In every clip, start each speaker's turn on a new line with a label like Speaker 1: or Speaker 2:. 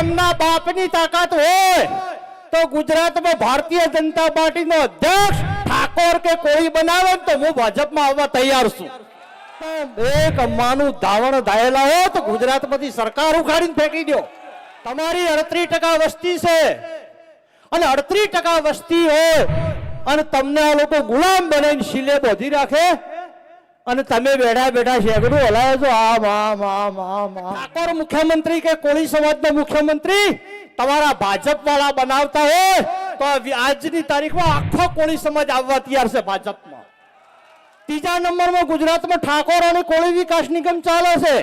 Speaker 1: એમના બાપની તાકાત હોય તો ગુજરાતમાં ભારતીય જનતા પાર્ટીનો અધ્યક્ષ ઠાકોર કે કોઈ બનાવે તો હું ભાજપમાં આવવા તૈયાર છું. એક અમ્માનું ધાવણ ધાયેલા હો તો ગુજરાતમાંથી સરકાર ઉખાડીને ફેંકી દો. તમારી અડત્રીસ ટકા વસ્તી છે. અને અડત્રીસ ટકા વસ્તી હોય અને તમને આ લોકો ગુલામ બનાવીને શીલે બોધી રાખે અને તમે બેઠા બેઠા શેગડું હલાવો છો? આમ આમ આમ આમ ઠાકોર મુખ્યમંત્રી કે કોળી સમાજનો મુખ્યમંત્રી? તમારા ભાજપ વાળા બનાવતા હોય તો આજની તારીખમાં આખો કોળી સમાજ આવવા તૈયાર છે ભાજપમાં. ત્રીજા નંબરમાં ગુજરાતમાં ઠાકોર અને કોળી વિકાસ નિગમ ચાલે છે.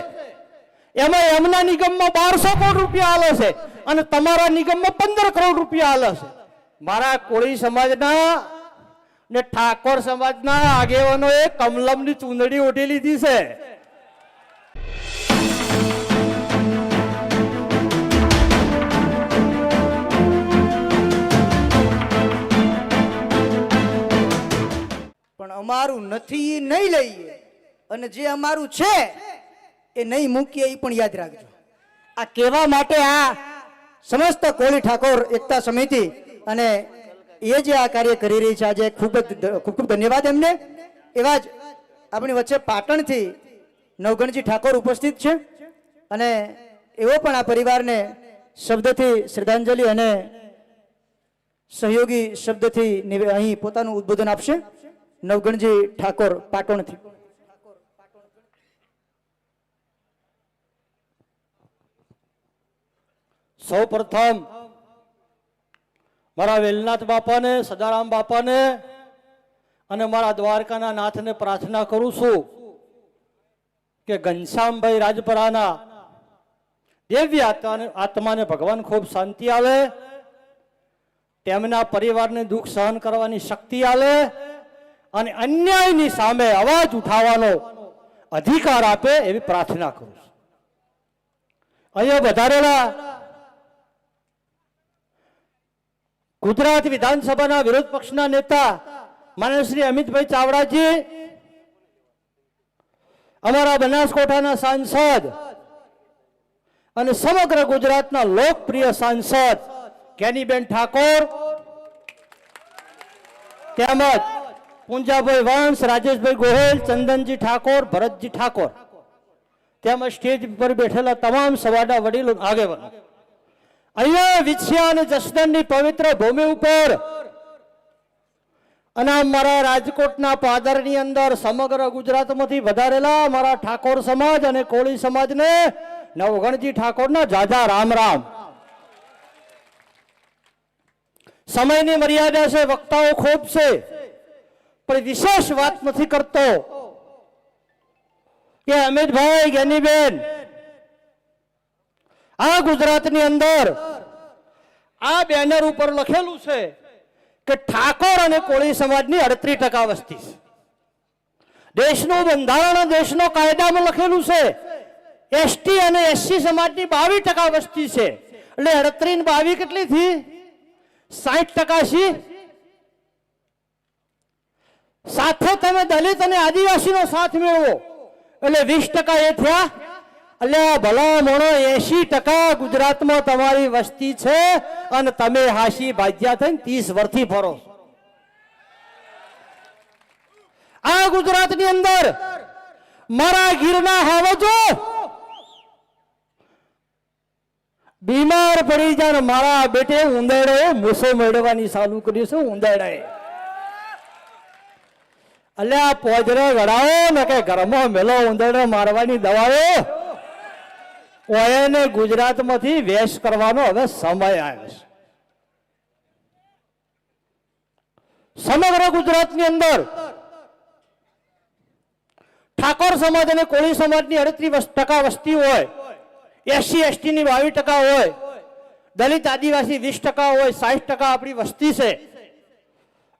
Speaker 1: એમાં એમના નિગમમાં બારસો કરોડ રૂપિયા આલે છે અને તમારા નિગમમાં પંદર કરોડ રૂપિયા આલે છે. મારા કોળી સમાજના ને ઠાકોર સમાજના આગેવાનોએ કમલમની ચૂંદડી ઓઢી લીધી છે.
Speaker 2: પણ અમારું નથી નહીં લઈએ. અને જે અમારું છે, એ નહીં મૂકીએ એ પણ યાદ રાખજો. આ કહેવા માટે આ સમસ્ત કોળી ઠાકોર એકતા સમિતિ અને એ જે આ કાર્ય કરી રહી છે, આજે ખૂબ જ ખૂબ ખૂબ ધન્યવાદ એમને. એવા જ આપણી વચ્ચે પાટણથી નવગણજી ઠાકોર ઉપસ્થિત છે અને એવો પણ આ પરિવારને શબ્દથી શ્રદ્ધાંજલિ અને સહયોગી શબ્દથી અહીં પોતાનું ઉદ્બોધન આપશે નવગણજી ઠાકોર પાટણથી.
Speaker 1: સૌ પ્રથમ મારા વેલનાથ બાપાને, સદારામ બાપાને અને મારા દ્વારકાના નાથને પ્રાર્થના કરું છું કે ઘનશ્યામભાઈ રાજપરાના દેવી આત્માને- ભગવાન ખૂબ શાંતિ આવે, તેમના પરિવારને દુઃખ સહન કરવાની શક્તિ આવે અને અન્યાયની સામે અવાજ ઉઠાવવાનો અધિકાર આપે એવી પ્રાર્થના કરું છું. અહીંયા વધારેલા ગુજરાત વિધાનસભાના વિરોધ પક્ષના નેતા માનનીય શ્રી અમિતભાઈ ચાવડાજી, અમારા બનાસકોઠાના સાંસદ અને સમગ્ર ગુજરાતના લોકપ્રિય સાંસદ કેનીબેન ઠાકોર, તેમજ પુંજાભાઈ વંશ, રાજેશભાઈ ગોહેલ, ચંદનજી ઠાકોર, ભરતજી ઠાકોર. તેમજ સ્ટેજ પર બેઠેલા તમામ સવાડા વડીલો આગેવાનો. અહીંયા વિછ્યા અને જસદણની પવિત્ર ભૂમિ ઉપર અને મારા રાજકોટના પાદરની અંદર સમગ્ર ગુજરાતમાંથી વધારેલા મારા ઠાકોર સમાજ અને કોળી સમાજને નવગણજી ઠાકોરના જાજા રામ રામ. સમયની મર્યાદા છે, વક્તાઓ ખૂબ છે, પણ વિશેષ વાત નથી કરતો. કે અમિતભાઈ જ્ઞાનીબેન આ ગુજરાતની અંદર આ બેનર ઉપર લખેલું છે કે ઠાકોર અને કોળી સમાજની અડત્રીસ ટકા વસ્તી દેશનું બંધારણ દેશનો કાયદામાં લખેલું છે, એસટી અને એસસી સમાજની બાવીસ ટકા વસ્તી છે. એટલે અડત્રીસ બાવી કેટલી થી સાઠ ટકા છે સાથે તમે દલિત અને આદિવાસીનો સાથ મેળવો. એટલે વીસ ટકા એ થયા. એટલે ભલા મોણો એસી ટકા ગુજરાતમાં તમારી વસ્તી છે અને તમે હાસી ભાજ્યા થઈને ત્રીસ વર્ષથી ફરો. આ ગુજરાતની અંદર મારા ગીરના હાવજો. બીમાર પડી જાય મારા બેટે ઉંદરડે મૂસો મેળવવાની ચાલુ કર્યું છે ઉંદરડાએ અલ્યા, પોજરે ગળાવો ને કે ઘરમાં મેલો ઉંદરડે મારવાની દવાઓ. ઓયને ગુજરાતમાંથી વેશ કરવાનો હવે સમય આવ્યો છે. સમગ્ર ગુજરાતની અંદર ઠાકોર સમાજ અને કોળી સમાજની અડત્રીસ ટકા વસ્તી હોય એસસી ની બાવીસ ટકા હોય, દલિત, આદિવાસી વીસ ટકા હોય, સાહીઠ ટકા આપણી વસ્તી છે.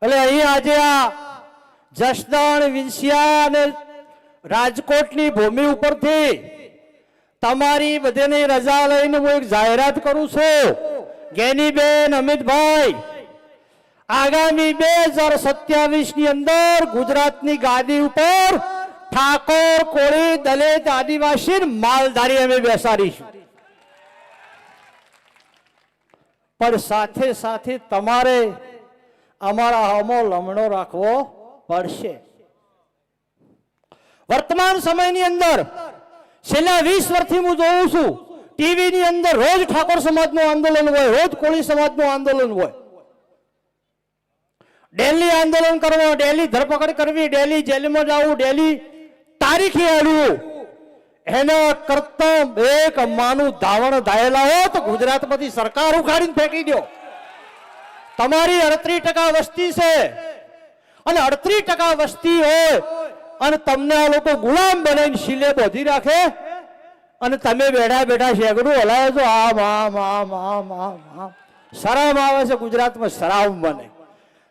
Speaker 1: એટલે અહીં આજે આ જસદણ વિંસિયા અને રાજકોટની ભૂમિ ઉપરથી તમારી બધેની રજા લઈને હું એક જાહેરાત કરું છું. ગેનીબેન અમિતભાઈ, આગામી બે હજાર સત્યાવીસની અંદર ગુજરાતની ગાદી ઉપર ઠાકોર કોળી દલિત આદિવાસી માલધારી અમે બેસાડીશું. પણ સાથે સાથે તમારે અમારા હમો લમણો રાખવો પડશે. વર્તમાન સમયની અંદર છેલ્લા વીસ વર્ષથી હું જોઉં છું ટીવી ની અંદર રોજ ઠાકોર સમાજનું આંદોલન હોય, રોજ કોળી સમાજનું આંદોલન હોય. ડેલી આંદોલન કરવું, ડેલી ધરપકડ કરવી, ડેલી જેલમાં જવું, ડેલી તારીખે આવ્યું એના કરતા એક માનું ધાવણ ધાયેલા હો તો ગુજરાતમાંથી સરકાર ઉખાડીને ફેંકી દો. તમારી અડત્રીસ ટકા વસ્તી છે. અને અડત્રીસ ટકા વસ્તી હોય અને તમને આ લોકો ગુલામ બનાવીને શીલે બોધી રાખે? અને તમે બેઠા બેઠા શેગડું હલાવો છો. આમ આમ આમ આમ આમ આમ. શરામ આવે છે ગુજરાતમાં. શરામ બને.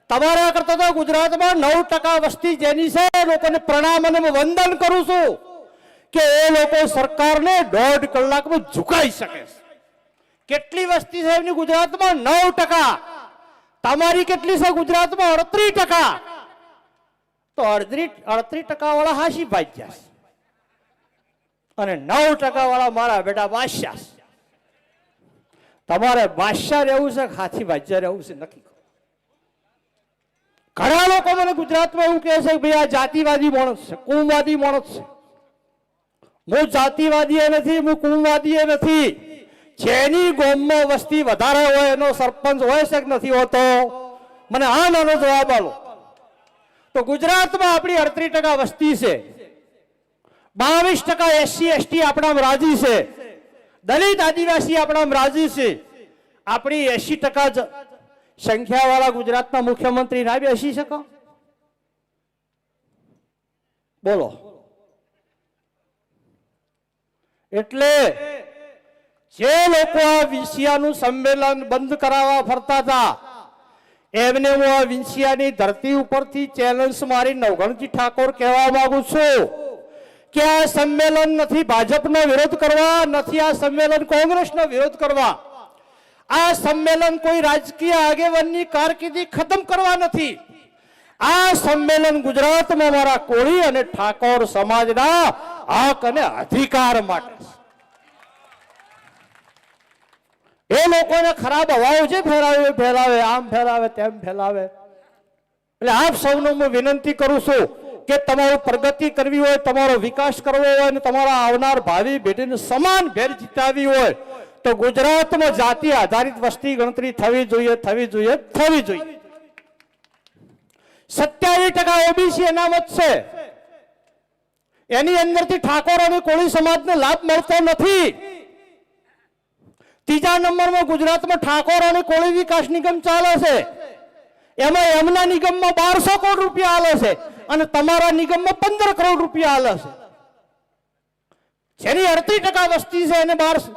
Speaker 1: તમારા કરતા તો ગુજરાતમાં નવ ટકા વસ્તી જેની છે, એ લોકોને પ્રણામ અને હું વંદન કરું છું કે એ લોકો સરકારને દોઢ કલાકમાં ઝુકાઈ શકે છે. કેટલી વસ્તી છે એમની ગુજરાતમાં? નવ ટકા. તમારી કેટલી છે ગુજરાતમાં? અડત્રીસ ટકા. તો અડધી અડત્રીસ ટકાવાળા હાશી ભાગ્યા અને નવ ટકા વાળા મારા બેટા બાદશાહ તમારે બાદશાહ રહેવું છે હાથી ભાજ્યા રહેવું છે નક્કી કરો. ઘણા લોકો મને ગુજરાતમાં એવું કહે છે કે ભાઈ આ જાતિવાદી માણસ છે કુમવાદી માણસ છે. હું જાતિવાદી નથી, હું કુમવાદી નથી. જેની ગોમમાં વસ્તી વધારે હોય, એનો સરપંચ હોય છે કે નથી હોતો? મને આ નાનો જવાબ આલો. તો ગુજરાતમાં આપણી અડત્રીસ ટકા વસ્તી છે. બાવીસ ટકા એસસી, એસટી આપણામાં રાજી છે. દલિત આદિવાસી આપણામાં રાજી છે. આપણી એસી ટકા જ સંખ્યાવાળા ગુજરાતના મુખ્યમંત્રી ના બેસી શકો બોલો. એટલે જે લોકો આ વિષયાનું સંમેલન બંધ કરાવવા ફરતા હતા એમને હું આ વિંસિયાની ધરતી ઉપરથી ચેલેન્જ મારી નવગણજી ઠાકોર કહેવા માંગુ છું કે આ સંમેલન નથી ભાજપનો વિરોધ કરવા, નથી આ સંમેલન કોંગ્રેસનો વિરોધ કરવા. આ સંમેલન કોઈ રાજકીય આગેવાનની કારકિર્દી ખતમ કરવા નથી. આ સંમેલન ગુજરાતમાં મારા કોળી અને ઠાકોર સમાજના હક અને અધિકાર માટે છે એ લોકોને ખરાબ હવાઓ જે ફેલાવે ફેલાવે, આમ ફેલાવે, તેમ ફેલાવે. એટલે આપ સૌને હું વિનંતી કરું છું કે તમારો પ્રગતિ કરવી હોય, તમારો વિકાસ કરવો હોય અને તમારા આવનાર ભાવિ પેઢીને સમાન ભેર જીતાવી હોય, તો ગુજરાતમાં જાતિ આધારિત વસ્તી ગણતરી થવી જોઈએ થવી જોઈએ થવી જોઈએ. સત્યાવીસ ટકા ઓબીસી અનામત છે. એની અંદરથી ઠાકોર અને કોળી સમાજને લાભ મળતો નથી. ત્રીજા નંબરમાં ગુજરાતમાં ઠાકોર અને કોળી વિકાસ નિગમ ચાલે છે. એમાં એમના નિગમમાં બારસો કરોડ રૂપિયા આલે છે અને તમારા નિગમમાં પંદર કરોડ રૂપિયા આલે છે. જેની અડત્રીસ ટકા વસ્તી છે એને બારસો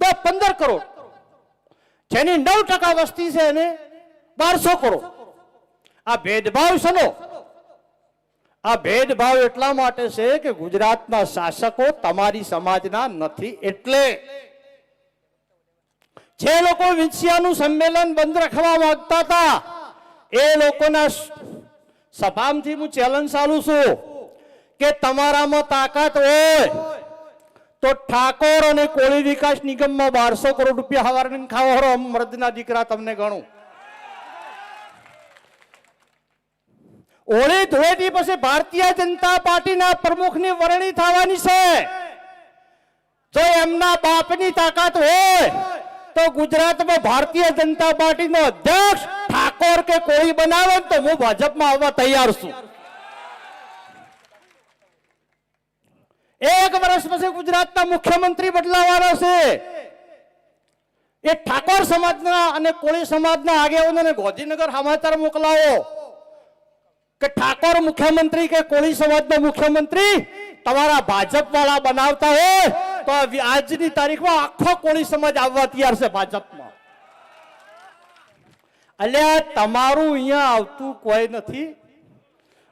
Speaker 1: દસ પંદર કરોડ. જેની નવ ટકા વસ્તી છે એને બારસો કરોડ. આ ભેદભાવ સનો આ ભેદભાવ એટલા માટે છે કે ગુજરાતના શાસકો તમારી સમાજના નથી એટલે. જે લોકો વિંછિયાનું સંમેલન બંધ રાખવા માંગતા હતા, એ લોકોના સભામાંથી હું ચેલેન્જ ચાલું છું કે તમારામાં તાકાત હોય તો ઠાકોર અને કોળી વિકાસ નિગમમાં બારસો કરોડ રૂપિયા હવારને ખાવા મર્દના દીકરા તમને ગણું. ઓળી ધોળેટી પછી ભારતીય જનતા પાર્ટીના પ્રમુખની વરણી થવાની છે. જો એમના બાપની તાકાત હોય તો ગુજરાતમાં ભારતીય જનતા પાર્ટીનો અધ્યક્ષ ઠાકોર કે કોઈ બનાવે તો હું ભાજપમાં આવવા તૈયાર છું. એક વર્ષ પછી ગુજરાતના મુખ્યમંત્રી બદલાવાનો છે. એ ઠાકોર સમાજના અને કોળી સમાજના આગેવાનોને ગાંધીનગર સમાચાર મોકલાવો. કે ઠાકોર મુખ્યમંત્રી કે કોળી સમાજના મુખ્યમંત્રી તમારા ભાજપ વાળા બનાવતા હોય. તો આજની તારીખમાં આખો કોળી સમાજ આવવા તૈયાર છે ભાજપમાં. એટલે તમારું અહીંયા આવતું કોઈ નથી?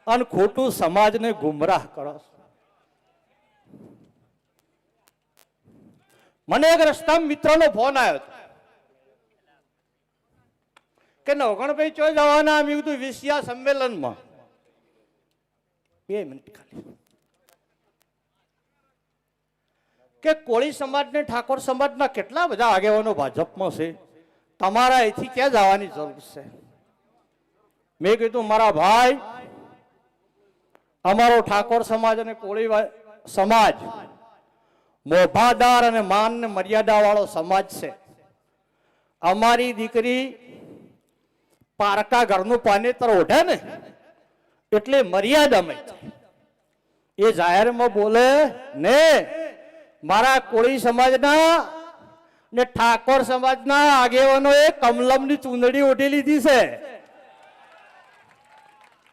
Speaker 1: અને ખોટું સમાજને ગુમરાહ કરો મને એક રસ્તા મિત્રનો ફોન આવ્યો હતો. કે નવગણભાઈ ચો જવાના મેં કીધું વિષયા સંમેલનમાં. બે મિનિટ ખાલી. કે કોળી સમાજ ને ઠાકોર સમાજના કેટલા બધા આગેવાનો ભાજપમાં છે? તમારા અહીંથી ક્યાં જવાની જરૂર છે? મેં કીધું, મારા ભાઈ, અમારો ઠાકોર સમાજ અને કોળી સમાજ મોભાદાર અને માન ને મર્યાદા વાળો સમાજ છે. અમારી દીકરી પારકા ઘરનું પાનેતર ઓઢે ને, એટલે મર્યાદા જાય. એ જાહેરમાં બોલે, ને મારા કોળી સમાજના ને ઠાકોર સમાજના આગેવાનોએ કમલમની ચૂંદડી ઓઢી લીધી છે.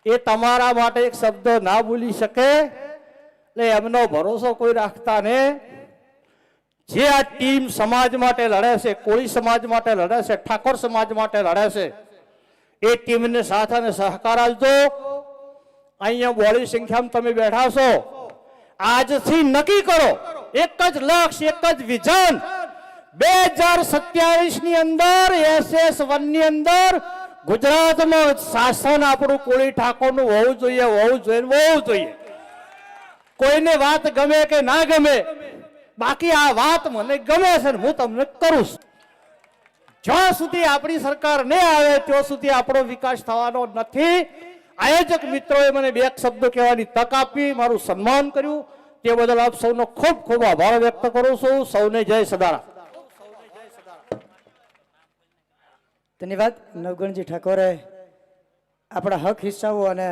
Speaker 1: એ તમારા માટે એક શબ્દ ના બોલી શકે. એટલે એમનો ભરોસો કોઈ રાખતા ને. જે આ ટીમ સમાજ માટે લડે છે, કોળી સમાજ માટે લડે છે, ઠાકોર સમાજ માટે લડે છે, એ ટીમને સાથ અને સહકાર આપજો. અહીંયા બોળી સંખ્યામાં તમે બેઠા છો. આજથી નક્કી કરો એક જ લક્ષ્ય એક જ વિઝન. બે હજાર સત્યાવીસની અંદર એસએસ વનની અંદર ગુજરાતમાં શાસન આપણું કોળી ઠાકોરનું હોવું જોઈએ હોવું જોઈએ હોવું જોઈએ. કોઈને વાત ગમે કે ના ગમે, બાકી આ વાત મને ગમે છે ને હું તમને કરું જ્યાં સુધી આપણી સરકાર નહીં આવે, ત્યાં સુધી આપણો વિકાસ થવાનો નથી. આયોજક મિત્રોએ મને બે શબ્દો કહેવાની તક આપી, મારું સન્માન કર્યું. તે બદલ આપ સૌનો ખૂબ ખૂબ આભાર વ્યક્ત કરું છું. સૌને જય સદારા
Speaker 2: ધન્યવાદ. નવગણજી ઠાકોરે આપણા હક હિસ્સાઓ અને